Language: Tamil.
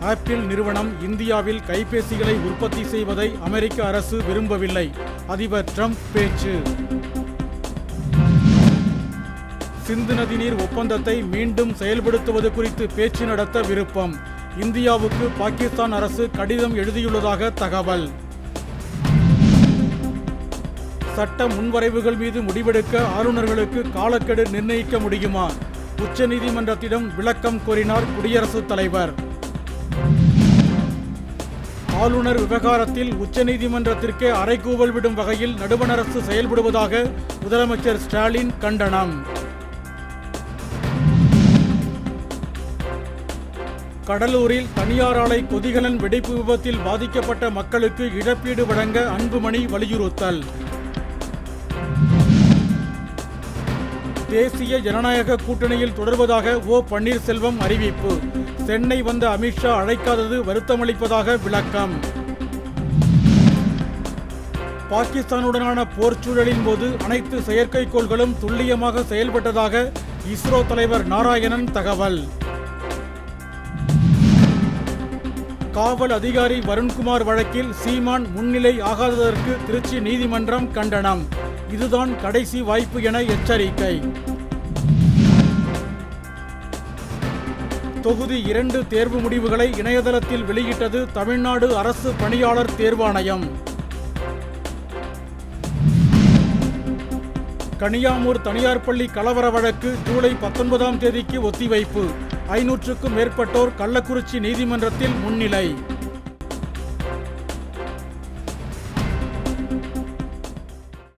ஆப்பிள் நிறுவனம் இந்தியாவில் கைபேசிகளை உற்பத்தி செய்வதை அமெரிக்க அரசு விரும்பவில்லை. அதிபர் ட்ரம்ப் பேச்சு. சிந்து நதிநீர் ஒப்பந்தத்தை மீண்டும் செயல்படுத்துவது குறித்து பேச்சு நடத்த விருப்பம். இந்தியாவுக்கு பாகிஸ்தான் அரசு கடிதம் எழுதியுள்ளதாக தகவல். சட்ட முன்வரைவுகள் மீது முடிவெடுக்க ஆளுநர்களுக்கு காலக்கெடு நிர்ணயிக்க முடியுமா? உச்சநீதிமன்றத்திடம் விளக்கம் கோரினார் குடியரசுத் தலைவர். ஆளுநர் விவகாரத்தில் உச்சநீதிமன்றத்திற்கே அறைகூவல் விடும் வகையில் நடுவண் அரசு செயல்படுவதாக முதலமைச்சர் ஸ்டாலின் கண்டனம். கடலூரில் தனியார் ஆலை கொதிகலன் வெடிப்பு விபத்தில் பாதிக்கப்பட்ட மக்களுக்கு இழப்பீடு வழங்க அன்புமணி வலியுறுத்தல். தேசிய ஜனநாயக கூட்டணியில் தொடர்வதாக ஓ பன்னீர்செல்வம் அறிவிப்பு. சென்னை வந்த அமித்ஷா அழைக்காதது வருத்தமளிப்பதாக விளக்கம். பாகிஸ்தானுடனான போர் சூழலின் போது அனைத்து செயற்கைக்கோள்களும் துல்லியமாக செயல்பட்டதாக இஸ்ரோ தலைவர் நாராயணன் தகவல். காவல் அதிகாரி வருண்குமார் வழக்கில் சீமான் முன்னிலை ஆகாததற்கு திருச்சி நீதிமன்றம் கண்டனம். இதுதான் கடைசி வாய்ப்பு என எச்சரிக்கை. தொகுதி இரண்டு தேர்வு முடிவுகளை இணையதளத்தில் வெளியிட்டது தமிழ்நாடு அரசு பணியாளர் தேர்வாணையம். கனியாமூர் தனியார் பள்ளி கலவர வழக்கு ஜூலை பத்தொன்பதாம் தேதிக்கு ஒத்திவைப்பு. ஐநூற்றுக்கும் மேற்பட்டோர் கள்ளக்குறிச்சி நீதிமன்றத்தில் முன்னிலை.